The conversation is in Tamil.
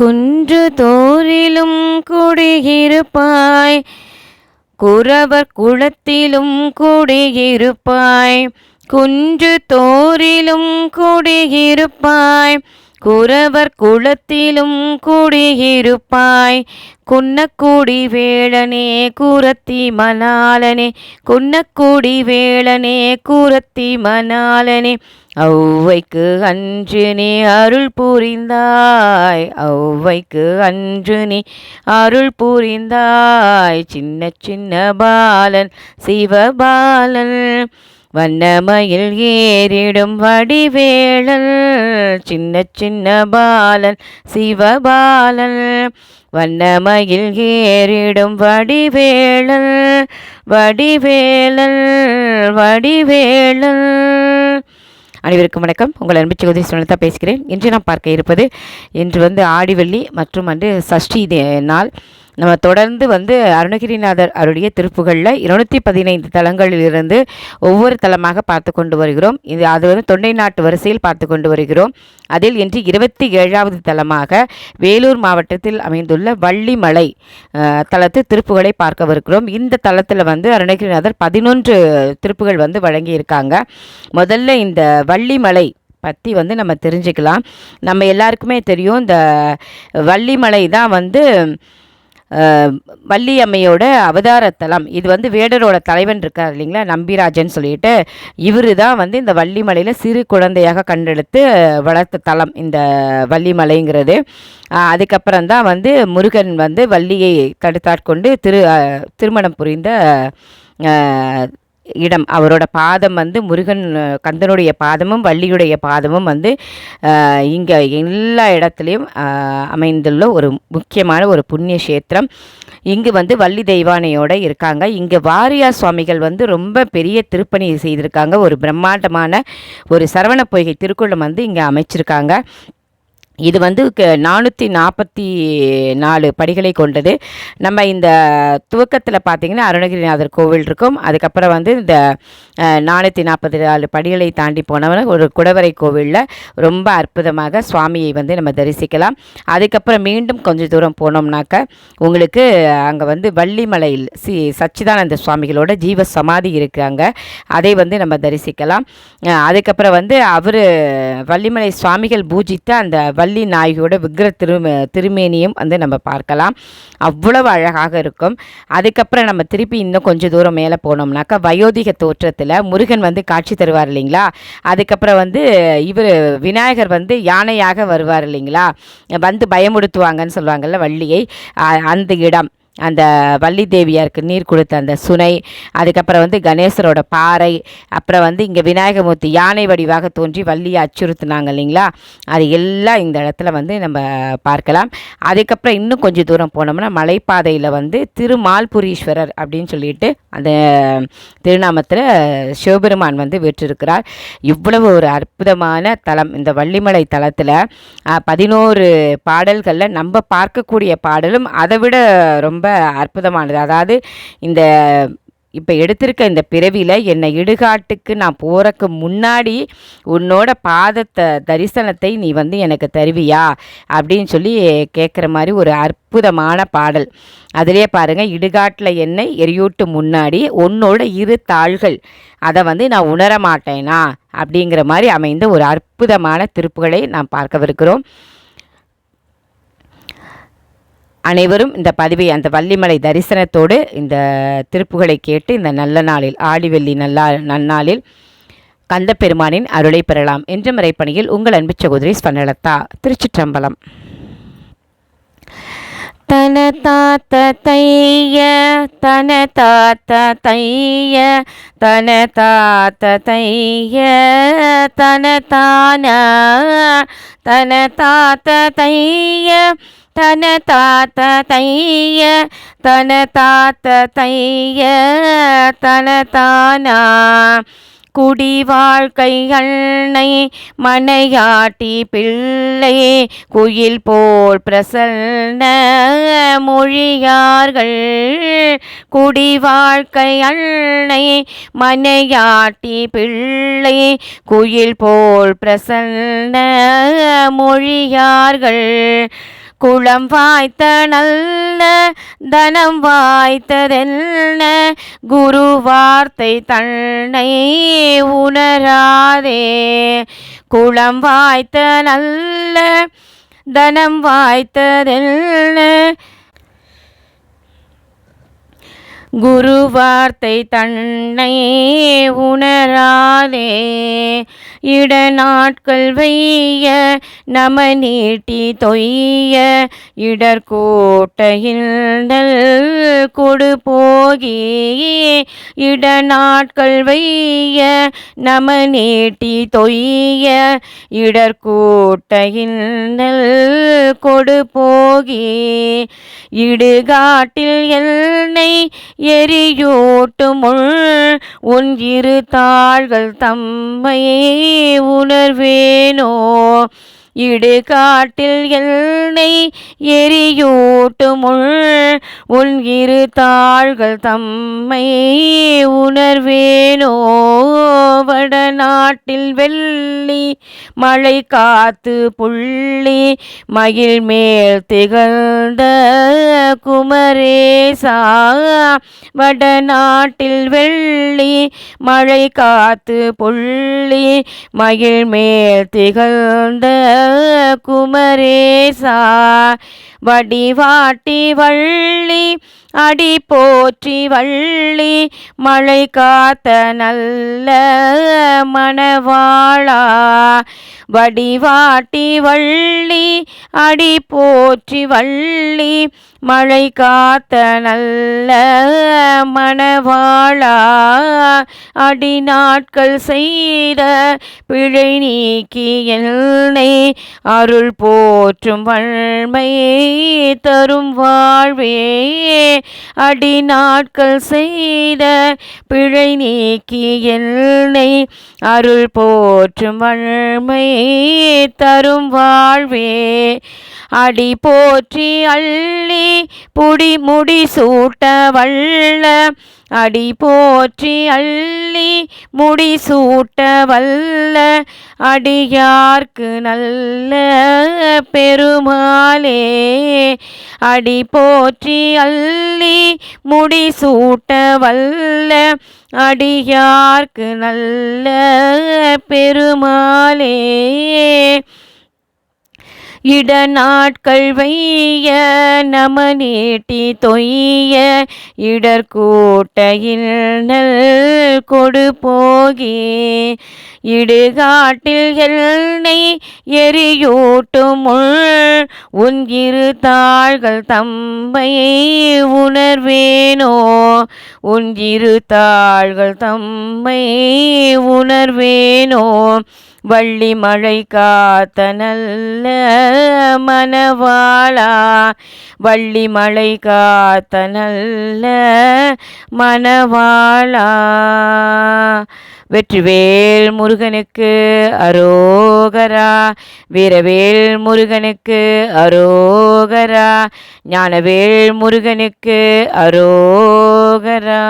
குன்று தோறிலும் குடியிருப்பாய். குறவர் குளத்திலும் குடியிருப்பாய். குன்று தோறிலும் குடியிருப்பாய். குறவர் குளத்திலும் குடியிருப்பாய். குன்னக்குடி வேளனே கூரத்தி மணாலனே குன்னக்குடி வேளனே கூரத்தி மணாலனே ஔவைக்கு அன்று நீ அருள் புரிந்தாய். ஔவைக்கு அன்று நீ அருள் புரிந்தாய். சின்ன சின்ன பாலன் சிவபாலன் வண்ணமயில் ஏறிடும் வடிவேளன் சின்ன சின்ன பாலன் சிவபாலன் வண்ணமயில் ஏறிடும் வடிவேலன் வடிவேலன் வடிவேலன். அனைவருக்கும் வணக்கம். உங்கள் அன்பு சகோதரி சுனதா பேசுகிறேன். இன்று நாம் பார்க்க இருப்பது இன்று வந்து ஆடிவள்ளி மற்றும் வந்து சஷ்டி நாள். நம்ம தொடர்ந்து வந்து அருணகிரிநாதர் அவருடைய திருப்புகளில் இருநூற்றி பதினைந்து தலங்களிலிருந்து ஒவ்வொரு தலமாக பார்த்து கொண்டு வருகிறோம். இது அது வந்து தொண்டை நாட்டு வரிசையில் பார்த்து கொண்டு வருகிறோம். அதில் இன்று இருபத்தி ஏழாவது தலமாக வேலூர் மாவட்டத்தில் அமைந்துள்ள வள்ளிமலை தளத்து தலத்து திருப்புகளை பார்க்கவிருக்கிறோம். இந்த தலத்தில் வந்து அருணகிரிநாதர் பதினொன்று திருப்புகள் வந்து வழங்கியிருக்காங்க. முதல்ல இந்த வள்ளிமலை பற்றி வந்து நம்ம தெரிஞ்சுக்கலாம். நம்ம எல்லாருக்குமே தெரியும் இந்த வள்ளிமலை தான் வந்து வள்ளியம்மையோட அவதாரத்தலம். இது வந்து வேடரோட தலைவன் இருக்கார் இல்லைங்களா? நம்பிராஜன் சொல்லிட்டு. இவர் தான் வந்து இந்த வள்ளிமலையில் சிறு குழந்தையாக கண்டெடுத்து வளர்த்த தலம் இந்த வள்ளிமலைங்கிறது. அதுக்கப்புறம் தான் வந்து முருகன் வந்து வள்ளியை தடுத்தாட்கொண்டு திரு திருமணம் புரிந்த இடம். அவரோட பாதம் வந்து முருகன் கந்தனுடைய பாதமும் வள்ளியுடைய பாதமும் வந்து இங்கே எல்லா இடத்துலையும் அமைந்துள்ள ஒரு முக்கியமான ஒரு புண்ணிய கஷேத்திரம். இங்கு வந்து வள்ளி தெய்வானையோட இருக்காங்க. இங்கே வாரியார் சுவாமிகள் வந்து ரொம்ப பெரிய திருப்பணி செய்திருக்காங்க. ஒரு பிரம்மாண்டமான ஒரு சரவண பொய்கை திருக்குளம் வந்து இங்கே அமைச்சிருக்காங்க. இது வந்து நானூற்றி நாற்பத்தி நாலு படிகளை கொண்டது. நம்ம இந்த துவக்கத்தில் பார்த்திங்கன்னா அருணகிரிநாதர் கோவில் இருக்கும். அதுக்கப்புறம் வந்து இந்த நானூற்றி நாற்பத்தி நாலு படிகளை தாண்டி போனவன ஒரு குடவரை கோவிலில் ரொம்ப அற்புதமாக சுவாமியை வந்து நம்ம தரிசிக்கலாம். அதுக்கப்புறம் மீண்டும் கொஞ்சம் தூரம் போனோம்னாக்க உங்களுக்கு அங்கே வந்து வள்ளிமலையில் சி சச்சிதானந்த சுவாமிகளோட ஜீவ சமாதி இருக்காங்க அதை வந்து நம்ம தரிசிக்கலாம். அதுக்கப்புறம் வந்து அவர் வள்ளிமலை சுவாமிகள் பூஜித்த அந்த வள்ளி வள்ளி நாயகியோட விக்கிர திரு திருமேனியும் வந்து நம்ம பார்க்கலாம். அவ்வளவு அழகாக இருக்கும். அதுக்கப்புறம் நம்ம திருப்பி இன்னும் கொஞ்சம் தூரம் மேலே போனோம்னாக்கா வயோதிக தோற்றத்தில் முருகன் வந்து காட்சி தருவார் இல்லைங்களா? அதுக்கப்புறம் வந்து இவர் விநாயகர் வந்து யானையாக வருவார் இல்லைங்களா? வந்து பயமுடுத்துவாங்கன்னு சொல்லுவாங்கல்ல வள்ளியை அ- அந்த இடம். அந்த வள்ளி தேவியாருக்கு நீர் கொடுத்த அந்த சுனை அதுக்கப்புறம் வந்து கணேசரோட பாறை அப்புறம் வந்து இங்கே விநாயகமூர்த்தி யானை வடிவாக தோன்றி வள்ளியை அச்சுறுத்தினாங்க இல்லைங்களா? அது எல்லாம் இந்த இடத்துல வந்து நம்ம பார்க்கலாம். அதுக்கப்புறம் இன்னும் கொஞ்சம் தூரம் போனோம்னா மலைப்பாதையில் வந்து திருமால்புரீஸ்வரர் அப்படின்னு சொல்லிட்டு அந்த திருநாமத்தில் சிவபெருமான் வந்து விற்றிருக்கிறார். இவ்வளவு ஒரு அற்புதமான தலம். இந்த வள்ளிமலை தலத்தில் பதினோரு பாடல்களில் நம்ம பார்க்கக்கூடிய பாடலும் அதை விட ரொம்ப அற்புதமானது. அதாவது இந்த இப்போ எடுத்திருக்க இந்த பிறவியில் என்னை இடுகாட்டுக்கு நான் போகிறக்கு முன்னாடி உன்னோட பாதத்தை தரிசனத்தை நீ வந்து எனக்கு தருவியா? அப்படின்னு சொல்லி கேட்குற மாதிரி ஒரு அற்புதமான பாடல். அதிலே பாருங்கள் இடுகாட்டில் என்னை எரியூட்டு முன்னாடி உன்னோட இரு தாள்கள். அதை வந்து நான் உணர மாட்டேனா அப்படிங்கிற மாதிரி அமைந்த ஒரு அற்புதமான திருப்புகளை நாம் பார்க்கவிருக்கிறோம். அனைவரும் இந்த பதிவை அந்த வள்ளிமலை தரிசனத்தோடு இந்த திருப்புகளை கேட்டு இந்த நல்ல நாளில் ஆடிவெள்ளி நல்லா நன்னாளில் கந்தப்பெருமானின் அருளை பெறலாம். என்ற முறைப்பணியில் உங்கள் அன்பு சகோதரி ஸ்பர்ணலதா திருச்சிற்றம்பலம். தன தாத்த தைய தன தாத்த தைய தன தாத்த தைய தன தான தன தாத்த தைய தன தாத்த தைய தன தாத்த தைய தன தானா குடி வாழ்க்கை அன்னை மனையாட்டி பிள்ளை குயில் போல் பிரசன்ன மொழியார்கள். குடி வாழ்க்கை அன்னை மனையாட்டி பிள்ளை குயில் போல் பிரசன்ன மொழியார்கள். குளம் வாய்த்த நல்ல தனம் வாய்த்ததென்ன? குரு வார்த்தை தன்னை உணராதே. குளம் வாய்த்த நல்ல தனம் வாய்த்ததென்ன? குரு வார்த்தை தன்னை உணராதே. இட நாட்கள் வைய நம நீட்டி தொய்ய. இடர்கோட்டையில் கொடு போகி. இட நாட்கள் வைய நம நீட்டி தொய்ய. இடர்கோட்டையில் கொடு போகி. இடுகாட்டில் என்னை எரியூட்டும் உன் இரு தாள்கள் தம்மையே உணர்வேனோ? இடுகாட்டில் என்னை எரியூட்டும் உன் இரு தாள்கள் தம்மை உணர்வேனோ? வடநாட்டில் வெள்ளி மழை காத்து புள்ளி மகிழ் மேல் திகழ்ந்த குமரேசா. வடநாட்டில் வெள்ளி மழை காத்து புள்ளி மகிழ் மேல் திகழ்ந்த குமரேசா வடிவாட்டி வள்ளி அடி போற்றி வள்ளி மழை காத்த நல்ல மணவாளா வடிவாட்டி வள்ளி அடி போற்றி வள்ளி மழை காத்த நல்ல மணவாளா அடி நாட்கள் செய்த பிழை நீக்கி என்னை அருள் போற்றும் வன்மையை தரும் வாழ்வே. அடி நாட்கள் செய்த பிழை நீக்கி என்னை அருள் போற்றும் வன்மையை தரும் வாழ்வே. அடி போற்றி அள்ளி புடி முடி சூட்ட வல்ல அடி போற்றி அள்ளி முடி சூட்ட வல்ல அடியார்க்கு நல்ல பெருமாளே. அடி போற்றி அள்ளி முடி சூட்ட வல்ல அடியார்க்கு நல்ல பெருமாளே. இட நாட்கள் வைய நம நீட்டி தொய்ய இடர்கூட்டையில் நல் கொடு போகி. இடுகாட்டில் எல்லை எரியூட்டும் உன்கிரு தாள்கள் தம்பை உணர்வேனோ உன்கிரு தாள்கள் தம்மை உணர்வேனோ. வள்ளி மழை காத்த நல்ல மனவாளா வள்ளி மழை காத்த நல்ல மனவாளா வெற்றிவேல் முருகனுக்கு அரோகரா. வீரவேல் முருகனுக்கு அரோகரா. ஞானவேல் முருகனுக்கு அரோகரா.